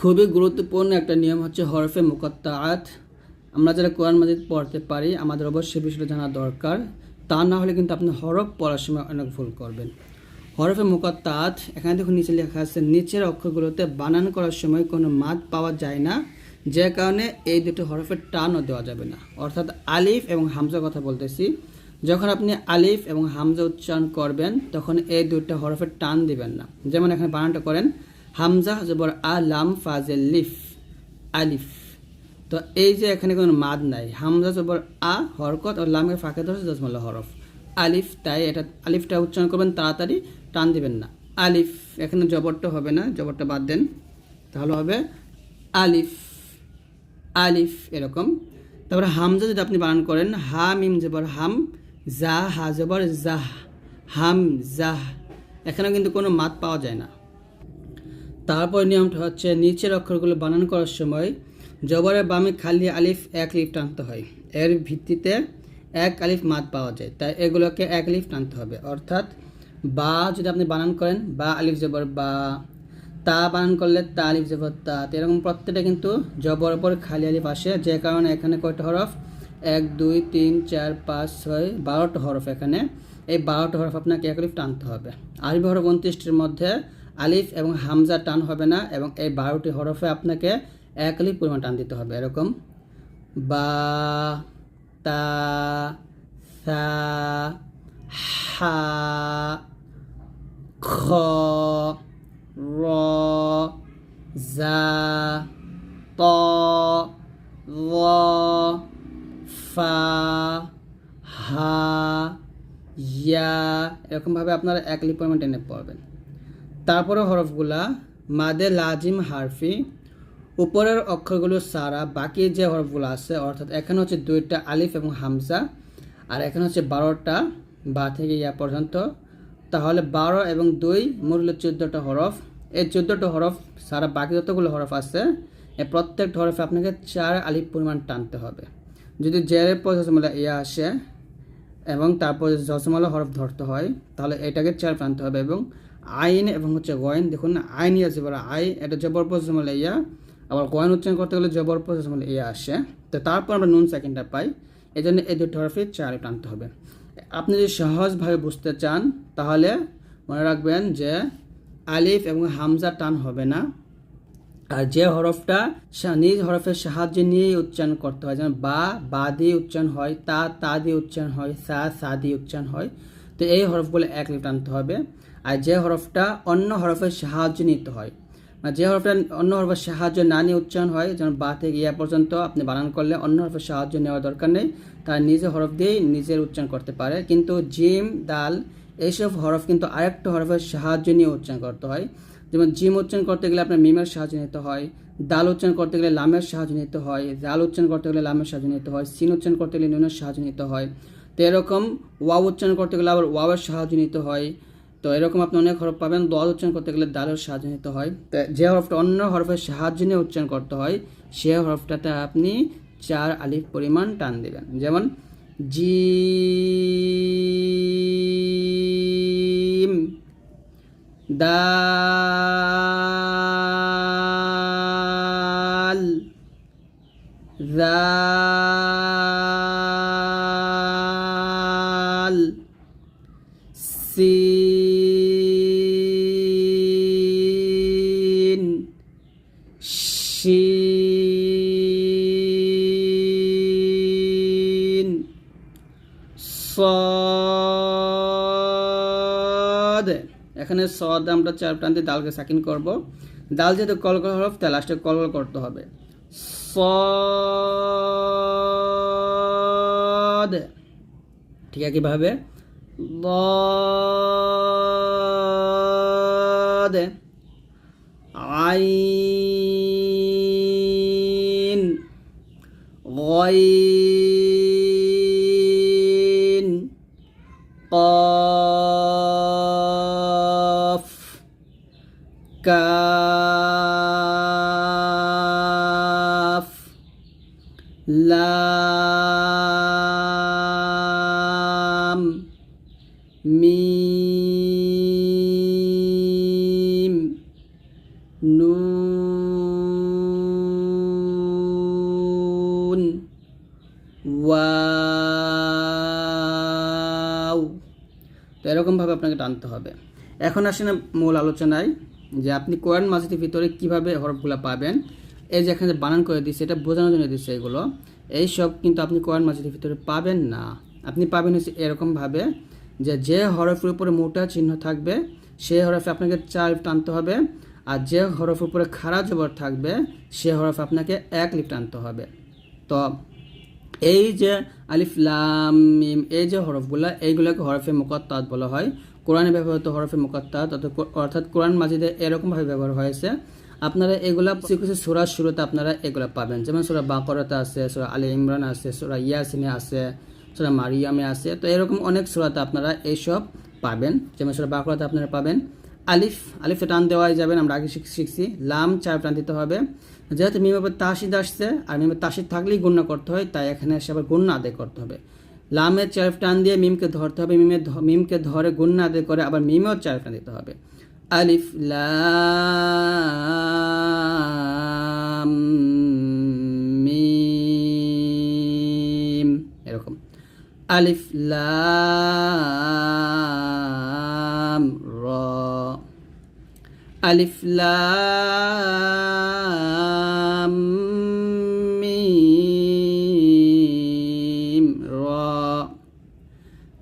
খুবই গুরুত্বপূর্ণ একটা নিয়ম হচ্ছে হরফে মুকত্তাআত। আমরা যারা কোরআন মাজিদ পড়তে পারি, আমাদের অবশ্যই বিষয়টা জানা দরকার। তা না হলে কিন্তু আপনি হরফ পড়ার সময় অনেক ভুল করবেন। হরফে মুকত্তাআত, এখানে দেখুন নিচে লেখা আছে, নিচের অক্ষরগুলোতে বানান করার সময় কোনো মাদ পাওয়া যায় না, যে কারণে এই দুটো হরফের টানও দেওয়া যাবে না। অর্থাৎ আলিফ এবং হামজার কথা বলতেছি। যখন আপনি আলিফ এবং হামজা উচ্চারণ করবেন, তখন এই দুটো হরফের টান দিবেন না। যেমন এখানে বানানটা করেন হামজা জবর আ লাম ফাজেল লিফ, আলিফ। তো এই যে এখানে কোনো মাদ নাই। হামজা জবর আ হরকত ও লামের ফাঁকে ধরছে জজমাল্লা হরফ। আলিফ তাই এটা, আলিফটা উচ্চারণ করবেন তাড়াতাড়ি, টান দিবেন না। আলিফ, এখানে জবরটা হবে না, জবরটা বাদ দেন। তাহলে হবে আলিফ আলিফ এরকম। তারপরে হামজা যদি আপনি বানান করেন, হা, মিম জবর হাম, জা, হা জবর জাহ, হাম, জাহ। এখানেও কিন্তু কোনো মাত পাওয়া যায় না। তারপর নিয়মটা হচ্ছে নিচের অক্ষরগুলো বানান করার সময় জবরের বামে খালি আলিফ, এক লিফ টানতে হয়। এর ভিত্তিতে এক আলিফ মাত পাওয়া যায়। তাই এগুলোকে এক লিফ টানতে হবে। অর্থাৎ বা যদি আপনি বানান করেন, বা আলিফ জবর বা, তা বানান করলে তা আলিফ জবর তা। এরকম প্রত্যেকটা কিন্তু জবর উপর খালি আলিফ আসে। যে কারণে এখানে কয়টা হরফ? এক, দুই, তিন, চার, পাঁচ, ছয়, বারোটা হরফ এখানে। এই বারোটা হরফ আপনাকে এক আলিফ টানতে হবে। আরবি হরফ উনত্রিশটির মধ্যে আলিফ এবং হামজা টান হবে না এবং এই বারোটি হরফে আপনাকে এক আলিফ পরিমাণ টান দিতে হবে। এরকম। বা, তা, সা, হা, খ, র, জা, ত, ল, ফা, হা, ইয়া। এরকমভাবে আপনারা এক লিপ পরিমাণ টেনে পড়বেন। তারপরে হরফগুলা মাদে লাজিম হারফি, উপরের অক্ষরগুলো সারা, বাকি যে হরফগুলো আছে, অর্থাৎ এখানে হচ্ছে দুইটা আলিফ এবং হামজা, আর এখানে হচ্ছে বারোটা বা থেকে ইয়া পর্যন্ত। তাহলে বারো এবং দুই মূল চোদ্দোটা হরফ। এই চোদ্দোটা হরফ সারা বাকি যতগুলো হরফ আছে, এই প্রত্যেকটা হরফে আপনাকে চার আলিফ পরিমাণ টানতে হবে। যদি জেরের পর ইয়া আসে এবং তারপর জসমালা হরফ ধরতে হয়, তাহলে এটাকে চার টানতে হবে এবং আইন এবং হচ্ছে গয়েন। দেখুন না আইন ইয়া জবর আই, এটা জবর পর জসমলা ইয়া। আবার গয়েন উচ্চারণ করতে গেলে জবর পর জসমলা ইয়া আসে। তো তারপর আমরা নুন সেকেন্ডটা পাই। এই জন্য এই দুটো হরফে চার টানতে হবে। আপনি যদি সহজভাবে বুঝতে চান, তাহলে মনে রাখবেন যে আলিফ এবং হামজা টান হবে না। আর যে হরফটা নিজ হরফের সাহায্যে নিয়েই উচ্চারণ করতে হয়, যেমন বা বা দিয়ে উচ্চারণ হয়, তা তা দিয়ে উচ্চারণ হয়, সা সা দিয়ে উচ্চারণ হয়। তো এই হরফগুলো এক লিপ টানতে হবে। আর যে হরফটা অন্য হরফের সাহায্য নিতে হয় মানে যে হরফটা অন্য হরফের সাহায্য না নিয়ে উচ্চারণ হয়, যেমন বা থেকে ইয়া পর্যন্ত আপনি বানান করলে অন্য হরফের সাহায্য নেওয়ার দরকার নেই, তার নিজে হরফ দিয়েই নিজের উচ্চারণ করতে পারে। কিন্তু জিম, দাল এইসব হরফ কিন্তু আরেকটা হরফের সাহায্য নিয়ে উচ্চারণ করতে হয়। যেমন জিম উচ্চারণ করতে গেলে আপনার মিমের সাহায্য নিতে হয়, দাল উচ্চারণ করতে গেলে লামের সাহায্য নিতে হয় জাল উচ্চারণ করতে গেলে লামের সাহায্য নিতে হয়, সিন উচ্চারণ করতে গেলে নুনের সাহায্য নিতে হয়। তো এরকম ওয়াও উচ্চারণ করতে গেলে আবার ওয়াওয়ের সাহায্য নিতে হয়। তো এরকম আপনি অনেক হরফ পাবেন দল উচ্চারণ করতে গেলে দালের সাহায্য নিতে হয়। তো যে হরফটা অন্য হরফের সাহায্য নিয়ে উচ্চারণ করতে হয়, সে হরফটাতে আপনি চার আলিফ পরিমাণ টান দেবেন। যেমন জি দাল সদ এখানে সদ আমরা চার প্রান্তে দালকে সাকিন করব দাল যেহেতু কলকল হরফ তাই লাস্টে কলকল করতে হবে সদ ঠিক আছে কিভাবে ضاد عين غين লাফ লাম মিম নুন ওয়াও তো এরকমভাবে আপনাকে টানতে হবে। এখন আসেন মূল আলোচনায়। যে আপনি কোরআন মাজিদের ভিতরে কীভাবে হরফগুলো পাবেন, এই যে এখানে বানান করে দিচ্ছে এটা বোঝানোর জন্য দিচ্ছে এগুলো। এই সব কিন্তু আপনি কোরআন মাজিদের ভিতরে পাবেন না। আপনি পাবেন হচ্ছে এরকমভাবে যে যে হরফের উপরে মোটা চিহ্ন থাকবে সেই হরফে আপনাকে চার টানতে হবে, আর যে হরফের উপরে খাড়া জবর থাকবে, সে হরফ আপনাকে এক লিফ টানতে হবে। তো এই যে আলিফ লাম এই যে হরফগুলো, এইগুলোকে হরফে মুকত্তাত বলা হয়। কোরআনে ব্যবহৃত হরফে মুকত্তাত অর্থাৎ কোরআন মাজিদে এরকমভাবে ব্যবহার হয়েছে। আপনারা এগুলা কিছু সুরার শুরুতে আপনারা এগুলা পাবেন। যেমন সুরা বাকরাতে আছে, সুরা আলী ইমরান আছে, সুরা ইয়াসিনে আছে, সুরা মারিয়ামে আছে। তো এরকম অনেক সুরাতে আপনারা এইসব পাবেন। যেমন সুরা বাকরাতে আপনারা পাবেন। আলিফ, আলিফে টান দেওয়াই যাবেন আমরা আগে শিখ- শিখছি। লাম, চার টান দিতে হবে। যেহেতু মিমের তাসিদ আসছে, আর মিমের তাসিদ থাকলেই গণ্য করতে হয়, তাই এখানে এসে আবার গণ্য আদায় করতে হবে। লামের চার টান দিয়ে মিমকে ধরতে হবে মিমের মিমকে ধরে গণ্য আদায় করে আবার মিমেও চার টান দিতে হবে। আলিফ মিম, এরকম। আলিফ, লাম, র। আলিফ, লাম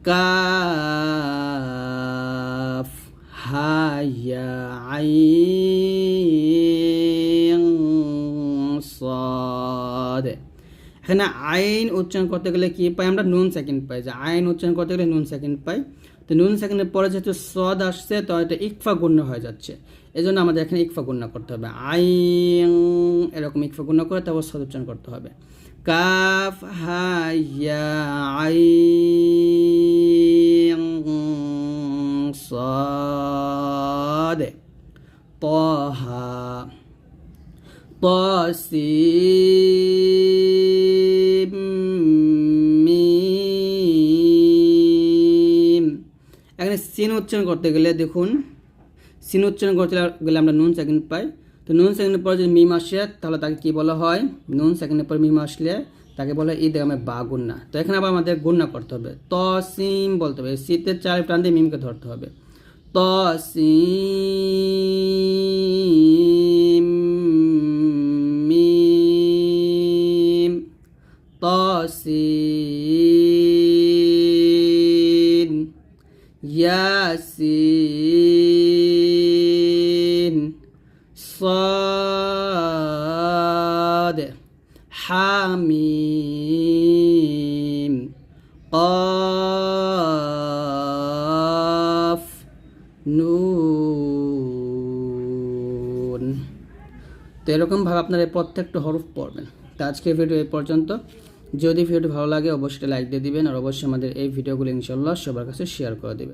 কাফ হাইয়া আইন এখানে আইন উচ্চারণ করতে গেলে কি পাই? আমরা নুন সেকেন্ড পাই। যে আইন উচ্চারণ করতে গেলে নুন সেকেন্ড পাই। তো নুন সেকেন্ডের পরে যেহেতু সদ আসছে, তো এটা ইকফা গুণ্য হয়ে যাচ্ছে। এই জন্য আমাদের এখানে ইকফা গুণ্য করতে হবে। আইন এরকম ইকফা গুণ্য করে তারপর সদ উচ্চারণ করতে হবে। কাফ হাইয়া আইন এখানে সিন উচ্চারণ করতে গেলে দেখুন সিন উচ্চারণ করতে গেলে আমরা নুন সেকেন্ড পাই। তো নুন সেকেন্ডের পর যদি মিম আসে, তাহলে তাকে কী বলা হয়? নুন সেকেন্ডের পর মিম আসলে তাকে বলা হয় ঈদ আমার বা গুন্না। তো এখানে আবার আমাদের গুন্না করতে হবে। ত, সিম বলতে হবে। শীতের চার প্রান্তে মিমকে ধরতে হবে। ত, সিম ياسين صاد حميم قاف নুন তো এরকমভাবে আপনারা এই প্রত্যেকটা হরফ পড়বেন তো আজকের ভিডিও এই পর্যন্ত যদি ভিডিওটি ভালো লাগে অবশ্যই লাইক দিয়ে দিবেন আর অবশ্যই আমাদের এই ভিডিওগুলো ইনশাল্লাহ সবার কাছে শেয়ার করে দেবেন